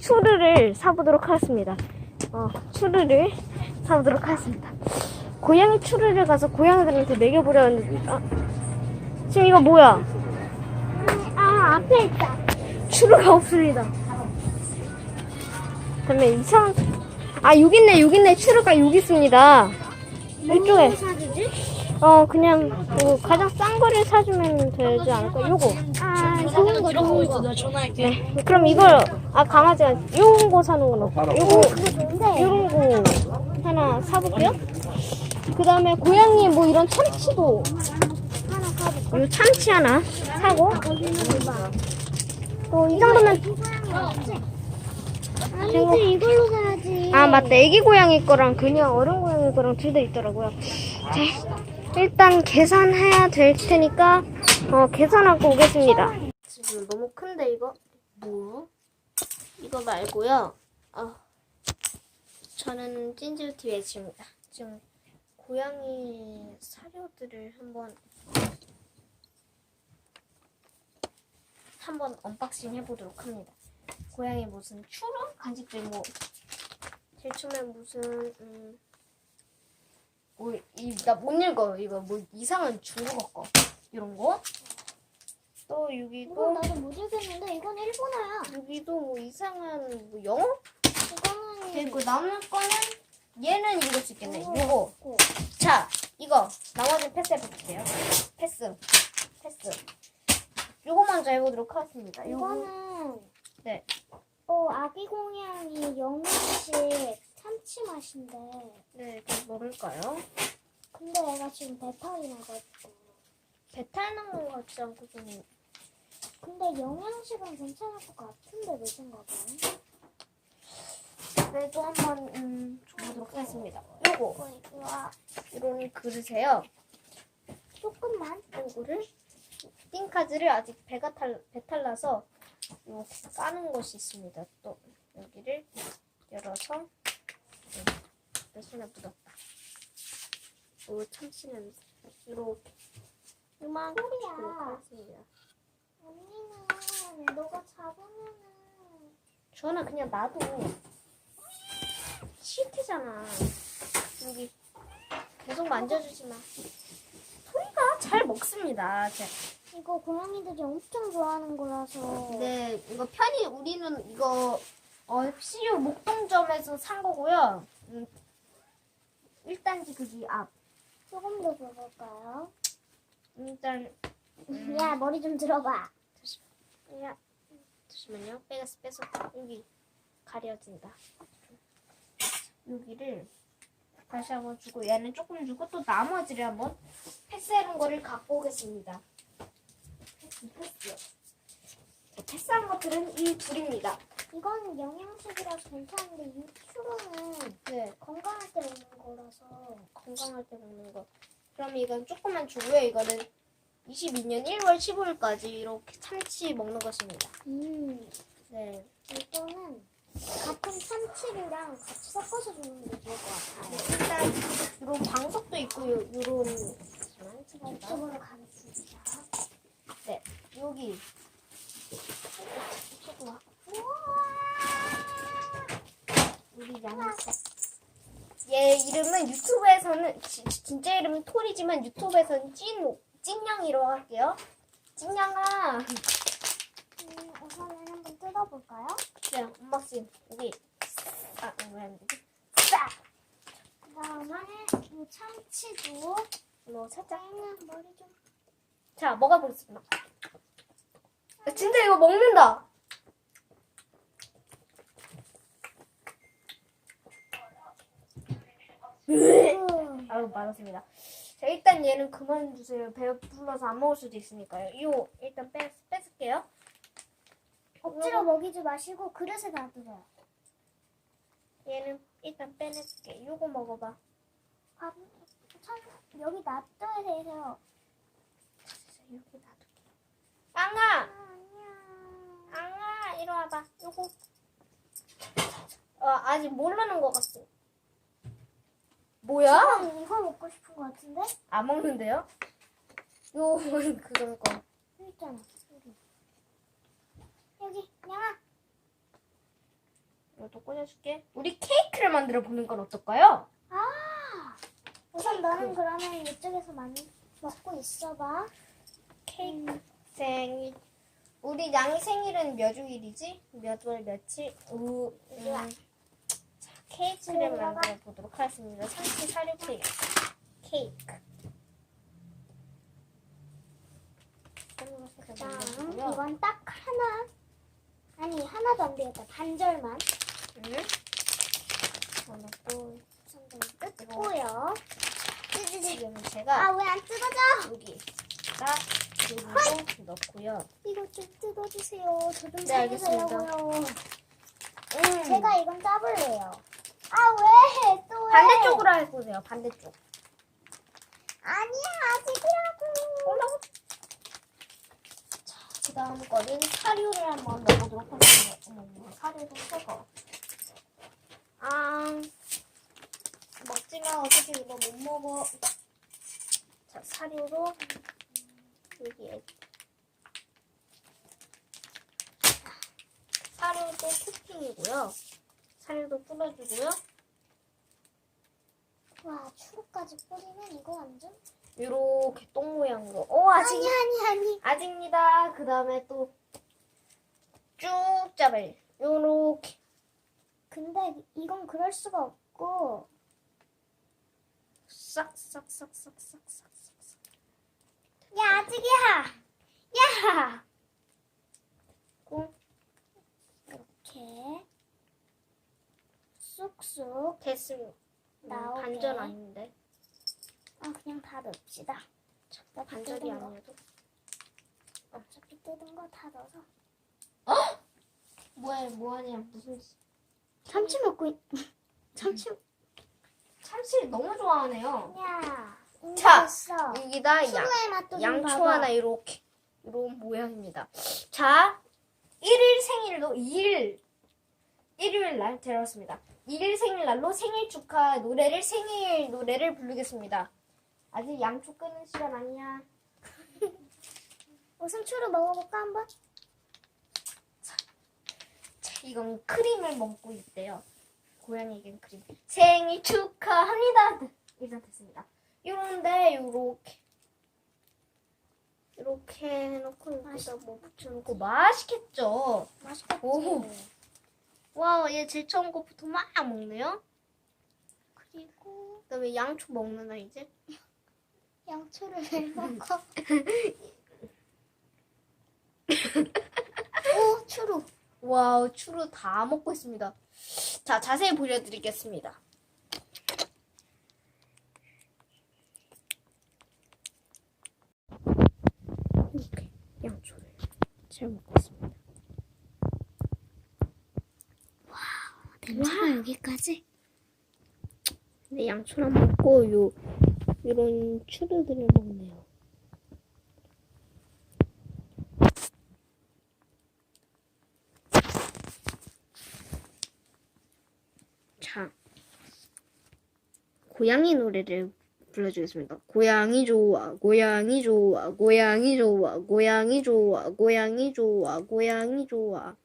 추르를 사보도록 하겠습니다. 어, 추르를 사보도록 하겠습니다. 고양이 추르를 가서 고양이들한테 먹여보려 했는데, 아, 지금 이거 뭐야? 아, 앞에 있다. 추르가 없습니다. 그러면 이상한, 아, 여기 있네, 여기 있네. 추르가 여기 있습니다. 이쪽에. 사주지? 어, 그냥, 뭐 가장 싼 거를 사주면 되지 않을까? 요거. 거, 좋은 거. 나 전화할게. 네. 그럼 이걸, 아, 강아지가 요런 거 사는 건 없고, 요거. 요런 거 하나 사볼게요. 그 다음에 고양이 뭐 이런 참치도? 요 참치 하나 사고, 또 이 정도면, 아니지, 이걸로 사야지. 아, 맞다. 애기 고양이 거랑 그냥 어른 고양이 거랑 둘 다 있더라고요. 자, 일단 계산해야 될 테니까, 어, 계산하고 오겠습니다. 지금 너무 큰데, 이거? 뭐? 이거 말고요. 어, 저는 찐질티 외치입니다. 지금 고양이 사료들을 한번 한번 언박싱 해보도록 합니다. 고양이 무슨 추루 간식들 뭐 제일 처음에 무슨 음, 뭐 이 나 못 읽어 이거 뭐 이상한 중국어 거 이런 거. 또 이건 여기도 나도 못 읽겠는데, 이건 일본어야. 여기도 뭐 이상한 뭐 영어? 이거는. 그리고 남은 거는 얘는 읽을 수 있겠네. 어. 요거. 자, 이거 나머지 패스해 볼게요. 패스, 패스. 요거 먼저 해 보도록 하겠습니다. 요거. 이거는. 네. 어, 아기 공양이 영양식 참치 맛인데. 네, 그럼 먹을까요? 근데 얘가 지금 배탈이 나가지고. 배탈 난 것 같지 않고 좀 근데 영양식은 괜찮을 것 같은데 내 생각은. 그래도 한번 음, 줘보도록 하겠습니다. 요거 이거. 이런 그릇에요. 조금만. 요거를 띵카드를 아직 배가 탈 배탈 나서 이렇게 까는 것이 있습니다. 또 여기를 열어서 네, 내 손에 묻었다. 오 참치 냄새. 이렇게 이만큼 소리야. 언니는 너가 잡으면은 저는 그냥 놔도 시트잖아. 여기 계속 만져주지 마. 소리가 잘 먹습니다. 제- 이거 고양이들이 엄청 좋아하는 거라서. 네, 이거 편히 우리는 이거 어, CU 목동점에서 산 거고요. 음, 1단지 거기 앞. 조금 더 줘볼까요? 일단 음. 야 머리 좀 들어봐. 야, 잠시만요. 빼서 빼서 여기 가려진다. 여기를 다시 한번 주고 얘는 조금 주고 또 나머지를 한번 패스하는 거를 갖고 오겠습니다. 패스, 패스. 자, 패스한 것들은 이 둘입니다. 이건 영양식이라서 괜찮은데 이 추루는 네, 건강할 때 먹는 거라서. 건강할 때 먹는 거. 그럼 이건 조금만 주고요. 이거는 22년 1월 15일까지 이렇게 참치 먹는 것입니다. 음 네. 이거는 같은 참치류랑 같이 섞어서 주는 게 좋을 것 네, 같아요. 일단 이런 방석도 있고 요- 요런 잠시만 이쪽으로 가겠습니다. 네 여기 조금 우리 양세 얘 이름은 유튜브에서는 지- 진짜 이름은 톨이지만 유튜브에서는 찐 찐냥이로 할게요. 찐냥아. 음, 우선은 한번 뜯어볼까요? 네, 언박싱 여기 아 왜안 되지? 싹. 그 다음에 이 참치도 뭐 살짝 그냥 머리 좀. 자 먹어보겠습니다. 아, 진짜 이거 먹는다. 음. 아유 맛없습니다. 자 일단 얘는 그만 주세요. 배불러서 안 먹을 수도 있으니까요. 이거 일단 뺏 뺏을게요. 억지로 먹이지 마시고 그릇에 놔두세요. 얘는 일단 빼낼게. 요거 먹어봐. 밥, 참, 여기 놔둬야 돼요. 여기 놔둘게. 앙아, 아, 안녕. 앙아, 이리 와봐. 요거. 어 아직 모르는 것 같아. 뭐야? 지금 이거 먹고 싶은 것 같은데? 안 먹는데요? 요 그런 거. 여기 있잖아. 여기. 여기, 양아. 이것도 꽂아줄게. 우리 케이크를 만들어 보는 건 어떨까요? 우선 너는 그러면 이쪽에서 많이 먹고 있어봐. 케이크 생일. 우리 양이 생일은 몇 주일이지? 몇 월 며칠? 우, 음. 자, 케이크를 만들어 보도록 하겠습니다. 참치 사료 케이크. 케이크. 자, 이건 딱 하나. 아니, 하나도 안 되겠다. 반절만. 응? 저는 또 뜯고요. 지금 제가 아, 왜 안 뜯어져? 여기다 그리고 넣고요. 이거 좀 뜯어주세요. 저좀 네, 알겠습니다. 살려달라고요. 음. 제가 이건 짜볼래요. 아, 왜? 또 왜? 반대쪽으로 해보세요. 반대쪽. 아니야, 아직이라고. 자, 그 다음 거는 사료를 한번 넣어보도록 하겠습니다. 어머, 사료도 새거. 아, 먹지마. 어차피 이거 못 먹어. 자, 사료로 여기에 사료도 토핑이고요. 뿌려주고요. 와, 추루까지 뿌리면 이거 완전. 요렇게 똥 모양으로. 어, 아직 아니, 아니, 아니. 아직입니다. 그 다음에 또 쭉 잡을 요렇게 근데 이건 그럴 수가 없고. 싹싹싹싹싹싹싹 야, 아직이야. 야. 고 이렇게 쑥쑥 됐습니다. 음, 나오게. 반전 아닌데 아 그냥 다 넣읍시다. 나 반절이. 아니어도 어차피 뜯은 거 다 넣어서. 뭐야 뭐하냐 무슨 참치 먹고 있. 참치. 참치를 너무 좋아하네요. 야. 자. 여기다 양 추루의 맛도 좀 양초 봐봐. 하나 이렇게 이런 모양입니다. 자, 1일 생일로 2일 일요일 날 데려왔습니다. 1일 생일날로 생일 축하 노래를 생일 노래를 부르겠습니다. 아직 양초 끄는 시간 아니야. 우선 추루 먹어볼까 한번? 자, 이건 크림을 먹고 있대요. 고양이겐 크림. 생일 축하합니다. 일단 됐습니다. 요런데 요렇게 이렇게 해놓고 여기다 뭐 붙여놓고 맛있겠죠. 맛있겠지. 오. 와, 얘 제일 처음 거부터 막 먹네요. 그리고 그다음에 양초 먹는 아 이 제. 양초를 먹고. 오 추루. 와우, 추루 다 먹고 있습니다. 자, 자세히 보여드리겠습니다. 이렇게 양초를 잘 먹고 있습니다. 냄새가 여기까지. 근데 양초를 먹고 요 이런 추루들을 먹네요. 자, 고양이 노래를 불러주겠습니다. 고양이 좋아, 고양이 좋아, 고양이 좋아, 고양이 좋아, 고양이 좋아, 고양이 좋아,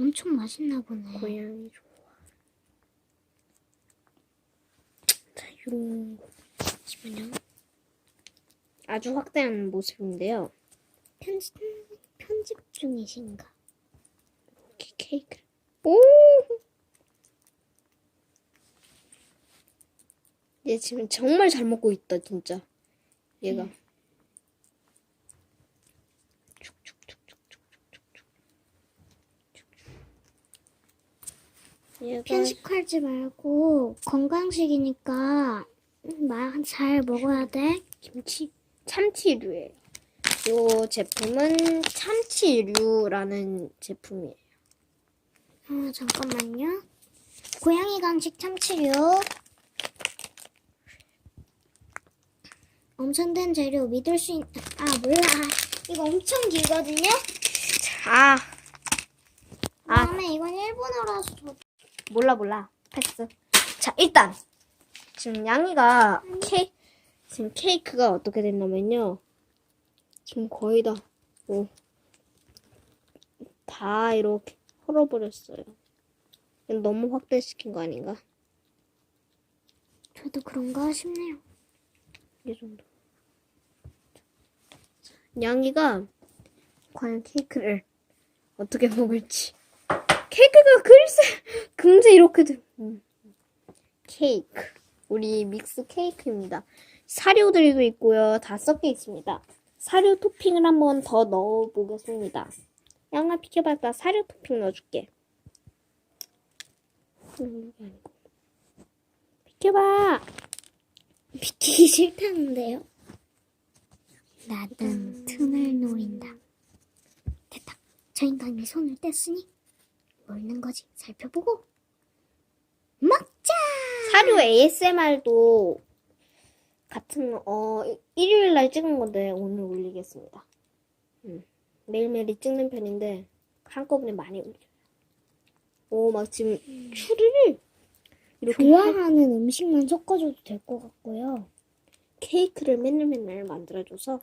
엄청 맛있나 보네. 고양이 좋아. 자, 거. 잠시만요. 아주 확대한 모습인데요. 편집 편집 중이신가? 이렇게 케이크. 오! 얘 지금 정말 잘 먹고 있다, 진짜. 얘가. 얘 편식하지 말고 건강식이니까 잘 먹어야 돼. 김치 참치류예요. 이 제품은 참치류라는 제품이에요. 어, 잠깐만요. 고양이 간식 참치류. 엄청 된 재료 믿을 수 있... 아 몰라. 이거 엄청 길거든요. 아, 아. 다음에 이건 일본어라서 저... 몰라 몰라 패스. 자 일단 지금 양이가 케 지금 케이크가 어떻게 됐냐면요. 지금 거의 다 뭐, 다 이렇게 털어버렸어요. 이건 너무 확대시킨 거 아닌가? 저도 그런가 싶네요. 이 정도. 양이가 과연 케이크를 어떻게 먹을지. 케이크가 글쎄, 금세 이렇게 돼. 음. 케이크. 우리 믹스 케이크입니다. 사료들도 있고요. 다 섞여 있습니다. 사료 토핑을 한번 더 넣어보겠습니다. 양아 비켜봐. 나 사료 토핑 넣어줄게. 비켜봐. 비키기 싫다는데요. 나는 틈을 노린다. 됐다. 저 인간이 손을 뗐으니 먹는 거지. 살펴보고 먹자. 사료 ASMR도 같은 어 일- 일요일 날 찍은 건데 오늘 올리겠습니다. 음, 매일매일 찍는 편인데 한꺼번에 많이 올려요. 오막 지금 추리를 이렇게 할- 좋아하는 음식만 섞어줘도 될 것 같고요. 케이크를 맨날 맨날 만들어줘서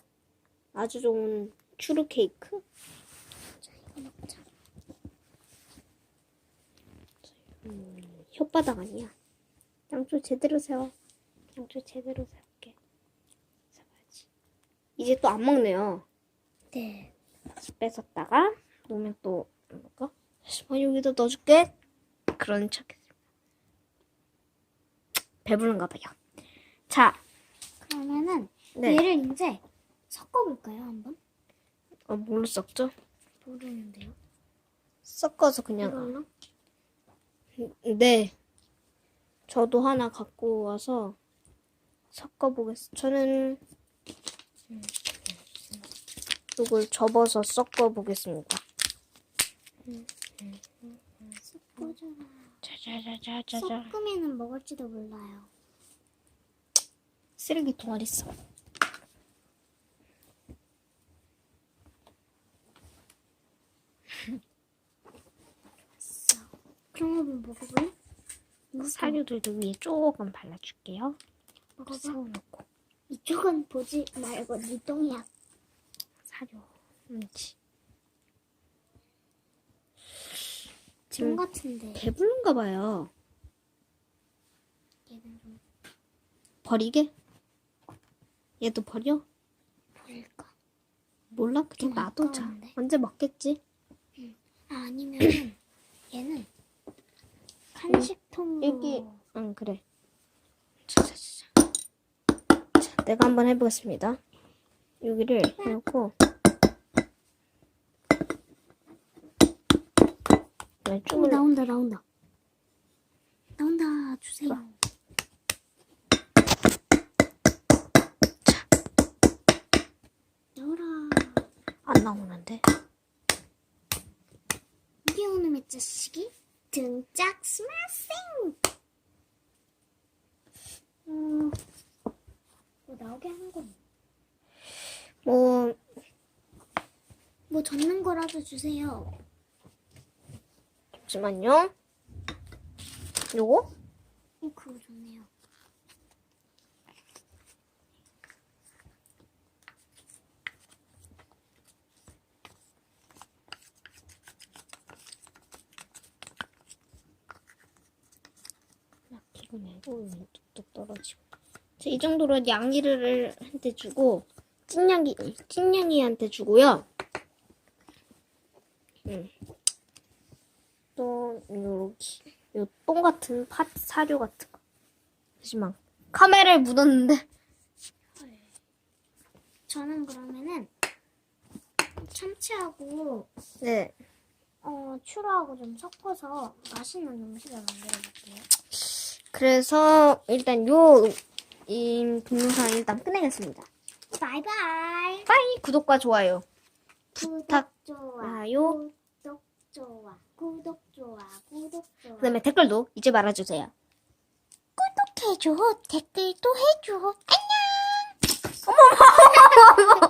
아주 좋은 추루 케이크. 이거 먹자. 음, 혓바닥 아니야. 양쪽 제대로 세워. 양쪽 제대로 세울게. 세워야지. 이제 또 안 먹네요. 네. 다시 뺏었다가 놓으면 또 뭘까? 다시 뭐 여기다 넣어줄게. 그런 척했습니다. 배부른가 봐요. 자, 그러면은 네. 얘를 이제 섞어볼까요 한번? 어, 뭘로 섞죠? 모르는데요. 섞어서 그냥. 이걸로? 네. 저도 하나 갖고 와서 섞어보겠습니다. 저는 음, 이걸 접어서 섞어보겠습니다. 섞어줘라. 짜자자자자자. 섞으면은 먹을지도 몰라요. 쓰레기통 어디 있어? 한번 먹어볼래? 이거 사료들도 위에 조금 발라줄게요. 먹어봐. 세워놓고 이쪽은 보지 말고 네 똥이야. 사료. 음치. 똥 지금 같은데 배부른가 봐요. 얘는 좀 버리게? 얘도 버려? 버릴까? 몰라 그냥 좀 놔두자. 아까운데. 언제 먹겠지? 아, 아니면은 얘는 간식통으로 여기 응 그래. 자자자 자. 자, 내가 한번 해보겠습니다. 여기를 해놓고 네, 오, 쭈물 나온다 나온다 나온다 주세요. 나오라. 안 나오는데. 이게 오늘의 자식이 등짝 스매싱. 음, 뭐 나오게 하는 건. 뭐 뭐 젓는 거라도 주세요. 잠시만요. 요거? 어, 그거 좋네요. 기분이 뚝뚝 떨어지고. 자, 이 정도로 양이를 한테 주고 찐양이 찐양이한테 주고요. 음. 또 여기 요똥 같은 팥 사료 같은 거. 하지만 카메라에 묻었는데 저는 그러면은 참치하고 네 어, 추러하고 좀 섞어서 맛있는 음식을 만들어 볼게요. 그래서 일단 요 이 동영상 일단 끝내겠습니다. 바이바이. 빠이 구독과 좋아요 구독 좋아. 부탁해요. 구독 좋아. 구독 좋아. 구독 좋아. 그다음에 댓글도 잊지 말아주세요. 구독해줘. 댓글도 해줘. 안녕.